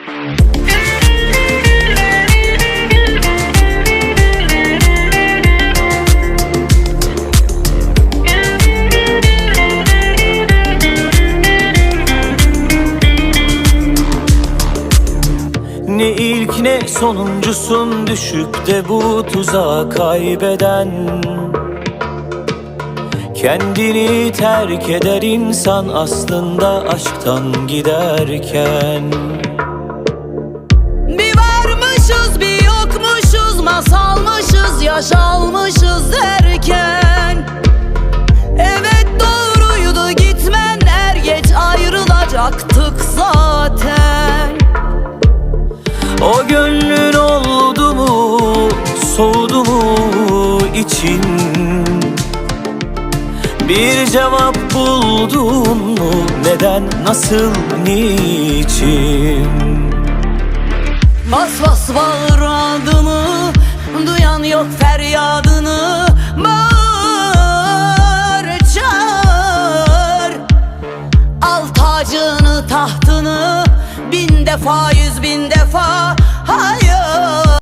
Ne ilk ne sonuncusun düşüp de bu tuzağa kaybeden. Kendini terk eder insan aslında aşktan giderken O gönlün oldu mu soğudu mu için? Bir cevap buldun mu neden nasıl niçin? Bas bas bağır adını Duyan yok feryadını. Bağır çağır. Al tacını tahtını Bin defa yüz bin defa